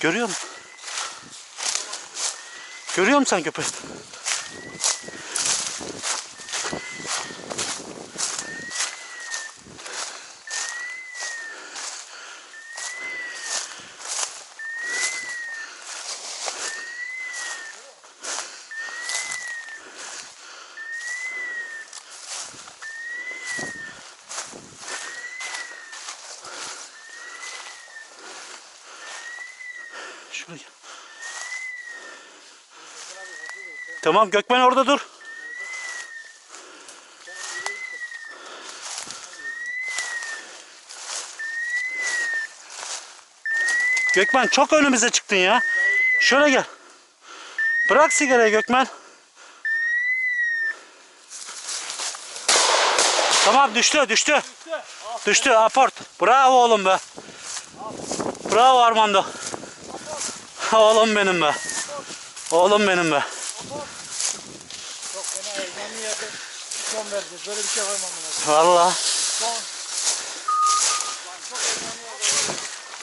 Görüyor musun? Görüyor musun sen köpeği? Şuraya. Tamam Gökmen orada dur. Gökmen çok önümüze çıktın ya. Şöyle gel. Bırak sigarayı Gökmen. Tamam düştü düştü. Düştü aport. Bravo oğlum be. Bravo Armando. Oğlum benim be. Oğlum benim be. Çok fena heyecanlı yerde son vereceğiz. Böyle bir şey var mı amına? Valla Son.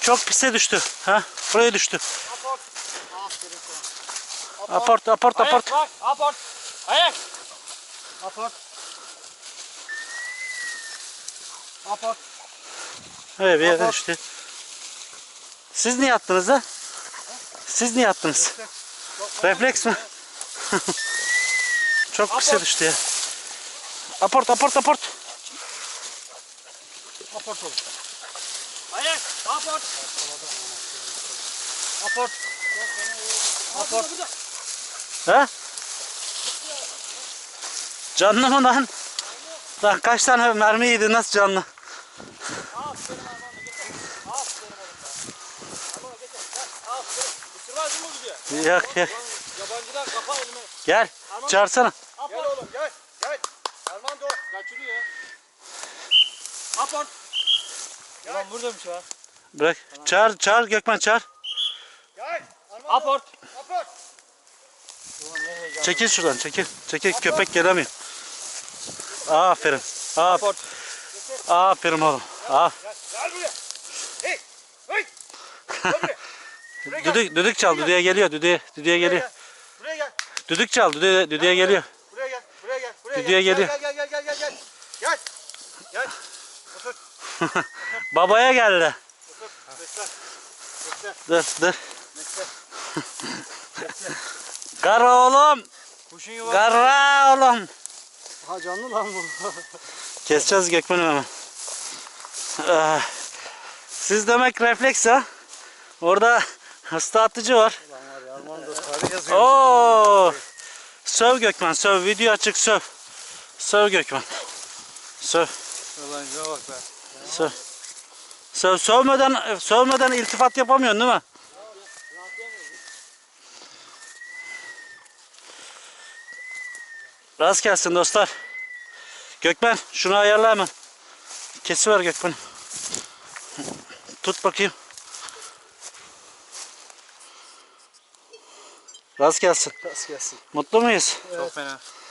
Çok pise düştü. Ha? Buraya düştü. Aport. Aport aport aport. Ayak bak. Aport. Ayak. Aport. Aport. Evet bir yere Aport. düştü. Siz niye attınız ha? Siz niye attınız? Refleks mi? Çok Aport. düştü ya. Aport aport aport. Aport olur. Ayak. Aport. Aport. Aport. Ha? Canlı mı lan? Lan kaç tane mermi yedi nasıl canlı? Aferin. Aferin. Aferin. Isırmaz mı gidiyor? Yok yok. Yabancılar kafa elime. Gel. Çağırsana. Gel oğlum gel. Gel. Armando. Kaçırıyor. Aport. Ulan buradaymış ya. Bırak. Çağır çağır Gökmen çağır. Gel. Armando. Aport. Aport. Çekil şuradan çekil. Çekil köpek gelemiyor. Aferin. Aport. Aferin oğlum. Aa. Gel. Gel buraya. Hey. Hey. Gel buraya. Buraya gel. Düdük, düdük çal. Düdüğe geliyor. Düdüğe, düdüğe geliyor. gel. Buraya gel. Düdük çal. Düdüğe, düdüğe geliyor. Buraya gel. Buraya gel. Buraya Düdüğe gel. geliyor. Gel gel gel gel gel gel. Gel. Gel. Otur. Babaya geldi. Otur. Bekle. Bekle. Dur dur. Bekle. Garra oğlum. Kuşun yuva. Garra oğlum. Ha canlı lan bu. Keseceğiz Gökmen'i hemen. Ah. Siz demek refleks ha? Orada hasta atıcı var. Oo. Söv Gökmen söv. Video açık söv. Söv Gökmen. Söv. Söv. Söv. Sövmeden, sövmeden iltifat yapamıyorsun değil mi? Rast gelsin dostlar. Gökmen şunu ayarla hemen. Kesiver Gökmen. Tut bakayım. Rast gelsin. Rast gelsin. Mutlu muyuz? Çok fena.